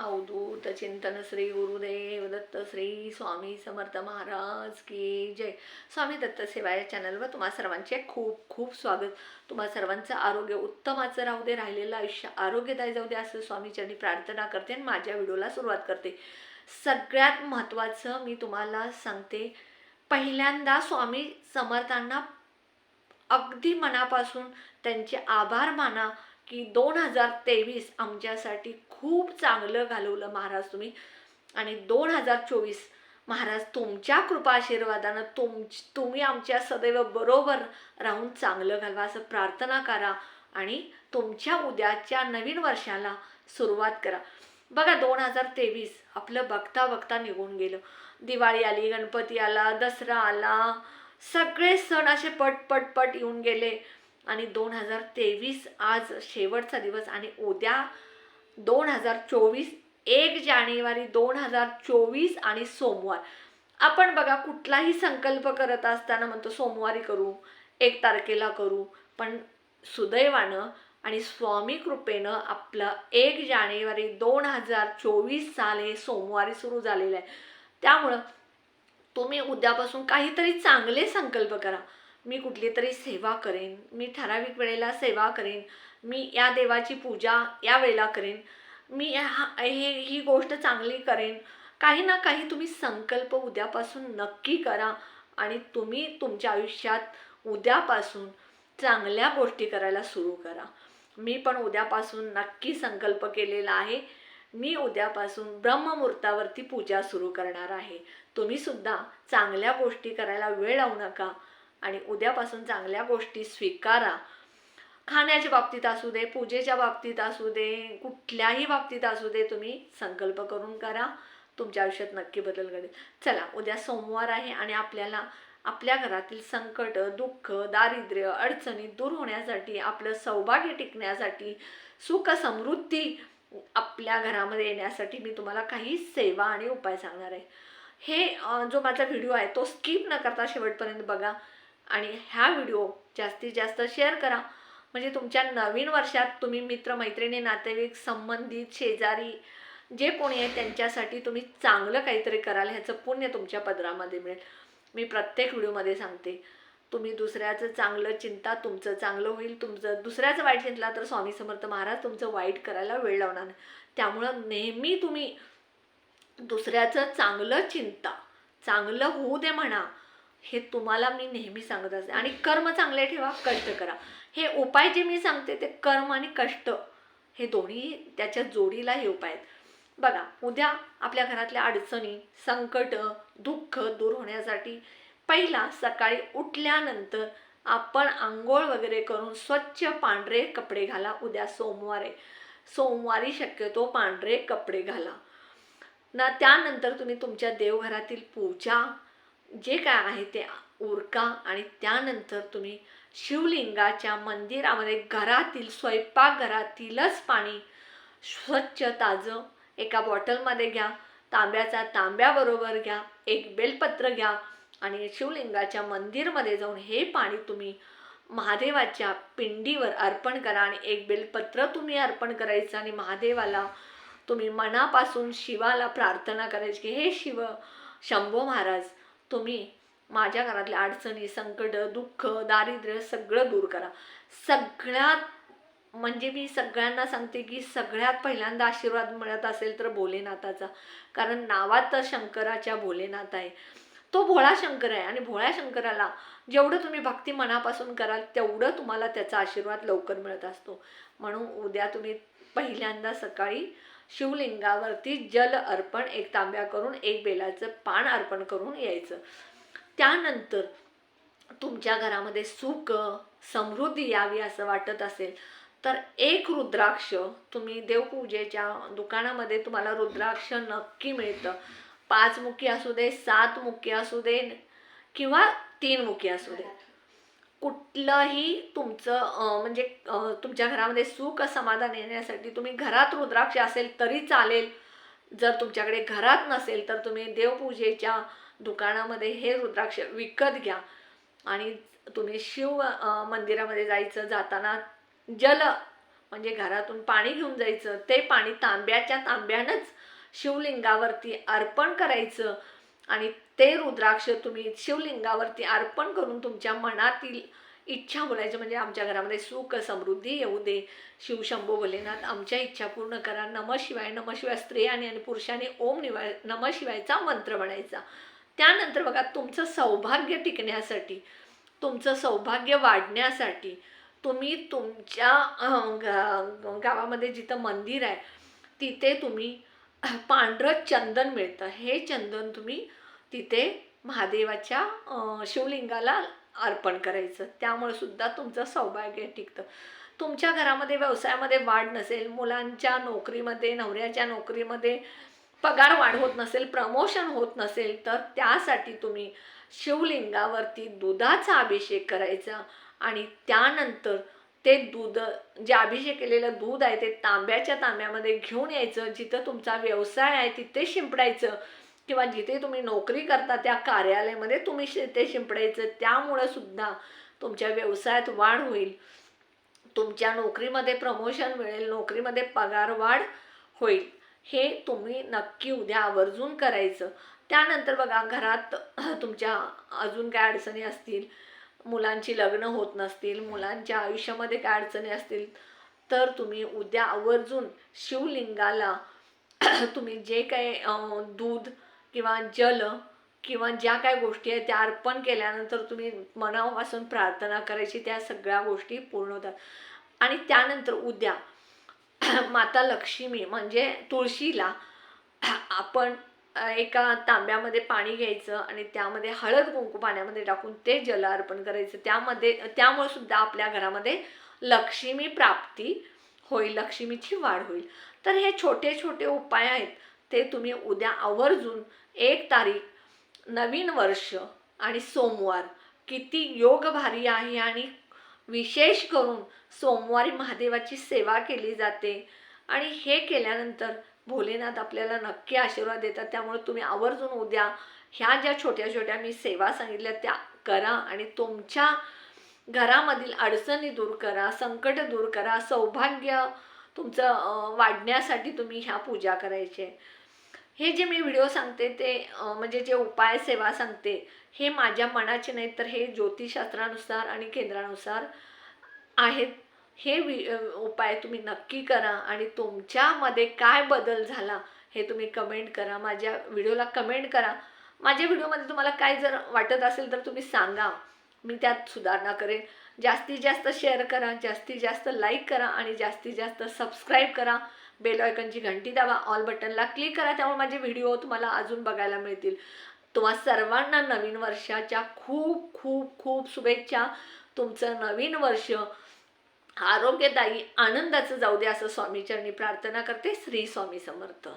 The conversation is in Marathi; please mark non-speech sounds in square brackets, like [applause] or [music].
अवधूत चिंतन श्री गुरुदेव दत्त श्री स्वामी समर्थ महाराज की जय. स्वामी दत्त सेवा या चॅनलवर तुम्हा सर्वांचे खूप खूप स्वागत. तुम्हा सर्वांचं आरोग्य उत्तमाचं राहू दे राहिलेलं आयुष्य आरोग्यदायी जाऊ दे असं स्वामीच्यांनी प्रार्थना करते आणि माझ्या व्हिडिओला सुरुवात करते. सगळ्यात महत्त्वाचं मी तुम्हाला सांगते पहिल्यांदा स्वामी समर्थांना अगदी मनापासून त्यांचे आभार माना की दोन हजार तेवीस आमच्यासाठी खूप चांगलं घालवलं महाराज तुम्ही. आणि दोन हजार चोवीस महाराज तुमच्या कृपा आशीर्वादानं तुम तुम्ही आमच्या सदैव बरोबर राहून चांगलं घालवा असं प्रार्थना करा आणि तुमच्या उद्याच्या नवीन वर्षाला सुरुवात करा. बघा दोन हजार तेवीस आपलं बघता बघता निघून गेलं. दिवाळी आली गणपती आला दसरा आला सगळे सण असे पट पट पट येऊन गेले. आणि दोन हजार तेवीस आज शेवटचा दिवस आणि उद्या दोन हजार चोवीस एक जानेवारी दोन हजार चोवीस आणि सोमवार. आपण बघा कुठलाही संकल्प करत असताना म्हणतो सोमवारी करू एक तारखेला करू पण सुदैवानं आणि स्वामी कृपेनं आपलं एक जानेवारी दोन हजार चोवीस साल हे सोमवारी सुरू झालेलं आहे. त्यामुळं तुम्ही उद्यापासून काहीतरी चांगले संकल्प करा. मी कुठली तरी सेवा करेन मी ठराविक वेळेला सेवा करेन मी या देवाची पूजा या वेळेला करेन मी हा हे ही गोष्ट चांगली करेन. काही ना काही तुम्ही संकल्प उद्यापासून नक्की करा आणि तुम्ही तुमच्या आयुष्यात उद्यापासून चांगल्या गोष्टी करायला सुरू करा. मी पण उद्यापासून नक्की संकल्प केलेला आहे. मी उद्यापासून ब्रह्ममुहूर्तावरती पूजा सुरू करणार आहे. तुम्ही सुद्धा चांगल्या गोष्टी करायला वेळ लावू नका. आणि उद्यापासून चांगल्या गोष्टी स्वीकारा. खाण्याच्या बाबतीत असू दे पूजेच्या बाबतीत असू दे कुठल्याही बाबतीत असू दे तुम्ही संकल्प करून करा. तुमच्या आयुष्यात नक्की बदल घडेल. चला उद्या सोमवार आहे आणि आपल्याला आपल्या घरातील संकट दुःख दारिद्र्य अडचणी दूर होण्यासाठी आपलं सौभाग्य टिकण्यासाठी सुख समृद्धी आपल्या घरामध्ये येण्यासाठी मी तुम्हाला काही सेवा आणि उपाय सांगणार आहे. हे जो माझा व्हिडिओ आहे तो स्किप न करता शेवटपर्यंत बघा. आणि ह्या व्हिडिओ जास्तीत जास्त शेअर करा. म्हणजे तुमच्या नवीन वर्षात तुम्ही मित्रमैत्रिणी नातेवाईक संबंधित शेजारी जे कोणी आहे त्यांच्यासाठी तुम्ही चांगलं काहीतरी कराल ह्याचं पुण्य तुमच्या पदरामध्ये मिळेल. मी प्रत्येक व्हिडिओमध्ये सांगते तुम्ही दुसऱ्याचं चांगलं चिंता तुमचं चांगलं होईल. तुमचं दुसऱ्याचं वाईट चिंतला तर स्वामी समर्थ महाराज तुमचं वाईट करायला वेळ लावणार नाही. त्यामुळं नेहमी तुम्ही दुसऱ्याचं चांगलं चिंता चांगलं होऊ दे म्हणा हे तुम्हाला मी नेहमी सांगत असते. आणि कर्म चांगले ठेवा कष्ट करा. हे उपाय जे मी सांगते ते कर्म आणि कष्ट हे दोन्ही त्याच्या जोडीला हे उपाय आहेत. बघा उद्या आपल्या घरातल्या अडचणी संकट दुःख दूर होण्यासाठी पहिला सकाळी उठल्यानंतर आपण आंघोळ वगैरे करून स्वच्छ पांढरे कपडे घाला. उद्या सोमवार आहे. सोमवारी शक्यतो पांढरे कपडे घाला. ना त्यानंतर तुम्ही तुमच्या देवघरातील पूजा जे काय आहे ते उरका आणि त्यानंतर तुम्ही शिवलिंगाच्या मंदिरामध्ये घरातील स्वयंपाकघरातीलच पाणी स्वच्छ ताजं एका बॉटलमध्ये घ्या तांब्याचा तांब्याबरोबर घ्या एक बेलपत्र घ्या आणि शिवलिंगाच्या मंदिरमध्ये जाऊन हे पाणी तुम्ही महादेवाच्या पिंडीवर अर्पण करा आणि एक बेलपत्र तुम्ही अर्पण करायचं आणि महादेवाला तुम्ही मनापासून शिवाला प्रार्थना करायची की हे शिव शंभो महाराज तुम्ही माझ्या घरातल्या अडचणी संकट दुःख दारिद्र्य सगळं दूर करा. सगळ्यात म्हणजे मी सगळ्यांना सांगते की सगळ्यात पहिल्यांदा आशीर्वाद मिळत असेल तर भोलेनाथाचा. कारण नावात तर शंकराच्या भोलेनाथ आहे. तो भोळा शंकर आहे आणि भोळ्या शंकराला जेवढं तुम्ही भक्ती मनापासून कराल तेवढं तुम्हाला त्याचा आशीर्वाद लवकर मिळत असतो. म्हणून उद्या तुम्ही पहिल्यांदा सकाळी शिवलिंगावरती जल अर्पण एक तांब्या करून एक बेलाचं पान अर्पण करून यायचं. त्यानंतर तुमच्या घरामध्ये सुख समृद्धी यावी असं वाटत असेल तर एक रुद्राक्ष तुम्ही देवपूजेच्या दुकानामध्ये तुम्हाला रुद्राक्ष नक्की मिळतं. पाच मुखी असू दे सात मुखी असू दे किंवा तीन मुखी असू दे. कुठलंही तुमचं म्हणजे तुमच्या घरामध्ये सुख समाधान येण्यासाठी तुम्ही घरात रुद्राक्ष असेल तरी चालेल. जर तुमच्याकडे घरात नसेल तर तुम्ही देवपूजेच्या दुकानामध्ये हे रुद्राक्ष विकत घ्या. आणि तुम्ही शिव मंदिरामध्ये जायचं जाताना जल म्हणजे घरातून पाणी घेऊन जायचं ते पाणी तांब्याच्या तांब्यानंच शिवलिंगावरती अर्पण करायचं. आणि ते रुद्राक्ष तुम्ही शिवलिंगावरती अर्पण करून तुमच्या मनातील इच्छा बोलायची म्हणजे आमच्या घरामध्ये सुख समृद्धी येऊ दे. शिवशंभो भोलेनाथ आमच्या इच्छा पूर्ण करा. नम शिवाय नम शिवाय स्त्रियाने आणि पुरुषाने ओम निवाय नम शिवायचा मंत्र म्हणायचा. त्यानंतर बघा तुमचं सौभाग्य टिकण्यासाठी तुमचं सौभाग्य वाढण्यासाठी तुम्ही तुमच्या गा- गावामध्ये जिथं मंदिर आहे तिथे तुम्ही पांढरं चंदन मिळतं. हे चंदन तुम्ही तिथे महादेवाच्या शिवलिंगाला अर्पण करायचं. त्यामुळे सुद्धा तुमचं सौभाग्य टिकतं. तुमच्या घरामध्ये व्यवसायामध्ये वाढ नसेल मुलांच्या नोकरीमध्ये नवऱ्याच्या नोकरीमध्ये पगार वाढ होत नसेल प्रमोशन होत नसेल तर त्यासाठी तुम्ही शिवलिंगावरती दुधाचा अभिषेक करायचा आणि त्यानंतर ते दूध जे अभिषेक केलेलं दूध आहे ते तांब्याच्या तांब्यामध्ये घेऊन यायचं. जिथं तुमचा व्यवसाय आहे तिथे शिंपडायचं. किंवा जिथे तुम्ही नोकरी करता त्या कार्यालयामध्ये तुम्ही शि- ते शिंपडायचं. त्यामुळं सुद्धा तुमच्या व्यवसायात वाढ होईल. तुमच्या नोकरीमध्ये प्रमोशन मिळेल. नोकरीमध्ये पगार वाढ होईल. हे तुम्ही नक्की उद्या आवर्जून करायचं. त्यानंतर बघा घरात तुमच्या अजून काय अडचणी असतील? मुलांची लग्न होत नसतील. मुलांच्या आयुष्यामध्ये काय अडचणी असतील? तर तुम्ही उद्या आवर्जून शिवलिंगाला तुम्ही जे काही दूध किंवा जल किंवा ज्या काय गोष्टी आहेत त्या अर्पण केल्यानंतर तुम्ही मनापासून प्रार्थना करायची त्या सगळ्या गोष्टी पूर्ण होतात. आणि त्यानंतर उद्या [clears throat] माता लक्ष्मी म्हणजे तुळशीला [clears throat] आपण एका तांब्यामध्ये पाणी घ्यायचं आणि त्यामध्ये हळद कुंकू पाण्यामध्ये टाकून ते जल अर्पण करायचं. त्यामध्ये त्यामुळे सुद्धा आपल्या घरामध्ये लक्ष्मी प्राप्ती होईल लक्ष्मीची वाढ होईल. तर हे छोटे छोटे उपाय आहेत. ते तुम्ही उद्या आवर्जून एक तारीख नवीन वर्ष आणि सोमवार किती योग भारी आहे आणि विशेष करून सोमवारी महादेवाची सेवा केली जाते. आणि हे केल्यानंतर भोलेनाथ आपल्याला नक्की आशीर्वाद देतात. त्यामुळे तुम्ही आवर्जून उद्या ह्या ज्या छोट्या छोट्या मी सेवा सांगितल्या त्या करा आणि तुमच्या घरामधील अडचणी दूर करा संकट दूर करा सौभाग्य तुमचं वाढण्यासाठी तुम्ही ह्या पूजा करायचे. हे जे मी व्हिडिओ सांगते ते म्हणजे जे उपाय सेवा सांगते हे माझ्या मनाचे नाहीत तर हे ज्योतिषशास्त्रानुसार आणि केंद्रानुसार आहेत. हे वि उपाय तुम्ही नक्की करा आणि तुमच्यामध्ये काय बदल झाला हे तुम्ही कमेंट करा. माझ्या व्हिडिओला कमेंट करा. माझ्या व्हिडिओमध्ये तुम्हाला काय जर वाटत असेल तर तुम्ही सांगा. मी त्यात सुधारणा करेन. जास्तीत जास्त शेअर करा जास्तीत जास्त लाईक करा आणि जास्तीत जास्त सबस्क्राईब करा. बेल आयकनची घंटी दाबा ऑल बटनला क्लिक करा त्यामुळे माझे व्हिडिओ तुम्हाला अजून बघायला मिळतील. तुम्हा सर्वांना नवीन वर्षाच्या खूप खूप खूप शुभेच्छा. तुमचं नवीन वर्ष आरोग्यदायी आनंदाचं जाऊ दे असं स्वामीचरणी प्रार्थना करते श्री स्वामी समर्थ.